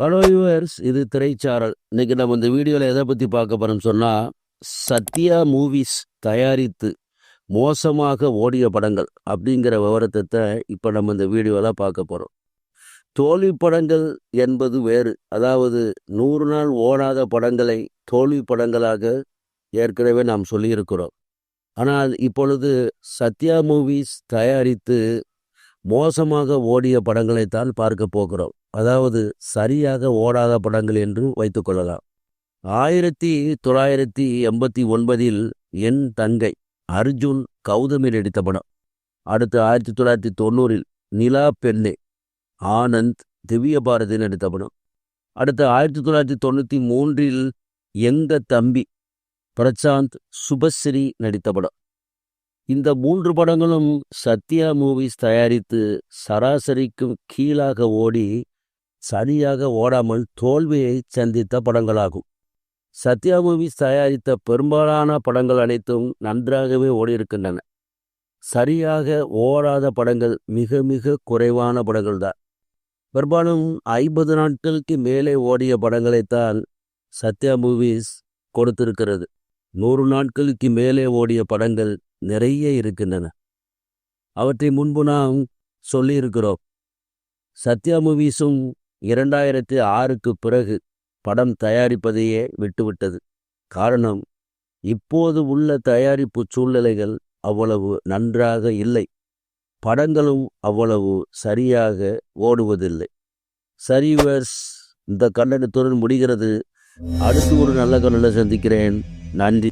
Hello viewers இது திரைச்சாரல். இன்னைக்கு நம்ம இந்த வீடியோவில் எதை பற்றி பார்க்க போகிறோம்னு சொன்னால் சத்யா மூவிஸ் தயாரித்து மோசமாக ஓடிய படங்கள் அப்படிங்கிற விவரத்தை இப்போ நம்ம இந்த வீடியோவில் பார்க்க போகிறோம் தோல்வி படங்கள் என்பது வேறு. அதாவது நூறு நாள் ஓடாத படங்களை தோல்வி படங்களாக ஏற்கனவே நாம் சொல்லியிருக்கிறோம். ஆனால் இப்பொழுது சத்யா மூவிஸ் தயாரித்து மோசமாக ஓடிய படங்களைத்தான் பார்க்க போகிறோம். அதாவது சரியாக ஓடாத படங்கள் என்று வைத்துக்கொள்ளலாம் ஆயிரத்தி தொள்ளாயிரத்தி எண்பத்தி ஒன்பதில் என் தங்கை அர்ஜுன் கௌதமி நடித்த படம். அடுத்து ஆயிரத்தி தொள்ளாயிரத்தி தொண்ணூறில் நிலா பெண்ணே ஆனந்த் திவ்ய பாரதி நடித்த படம். அடுத்து ஆயிரத்தி தொள்ளாயிரத்தி தொண்ணூற்றி மூன்றில் எங்க தம்பி பிரசாந்த் சுபஸ்ரீ நடித்த படம். இந்த மூன்று படங்களும் சத்யா மூவிஸ் தயாரித்து சராசரிக்கும் கீழாக ஓடி சரியாக ஓடாமல் தோல்வியை சந்தித்த படங்களாகும். சத்யா மூவிஸ் தயாரித்த பெரும்பாலான படங்கள் அனைத்தும் நன்றாகவே ஓடியிருக்கின்றன. சரியாக ஓடாத படங்கள் மிக மிக குறைவான படங்கள் தான் பெரும்பாலும் ஐம்பது நாட்களுக்கு மேலே ஓடிய படங்களைத்தான் சத்யா மூவிஸ் கொடுத்திருக்கிறது. நூறு நாட்களுக்கு மேலே ஓடிய படங்கள் நிறைய இருக்கின்றன. அவற்றை முன்பு நாம் சொல்லியிருக்கிறோம். சத்யா மூவிஸும் இரண்டாயிரத்தி ஆறுக்கு பிறகு படம் தயாரிப்பதையே விட்டுவிட்டது. காரணம் இப்போது உள்ள தயாரிப்பு சூழ்நிலைகள் அவ்வளவு நன்றாக இல்லை. படங்களும் அவ்வளவு சரியாக ஓடுவதில்லை. சரிவர்ஸ் இந்த கண்டனத்துடன் முடிகிறது. அடுத்து ஒரு நல்ல கண்ணனை சந்திக்கிறேன். நன்றி.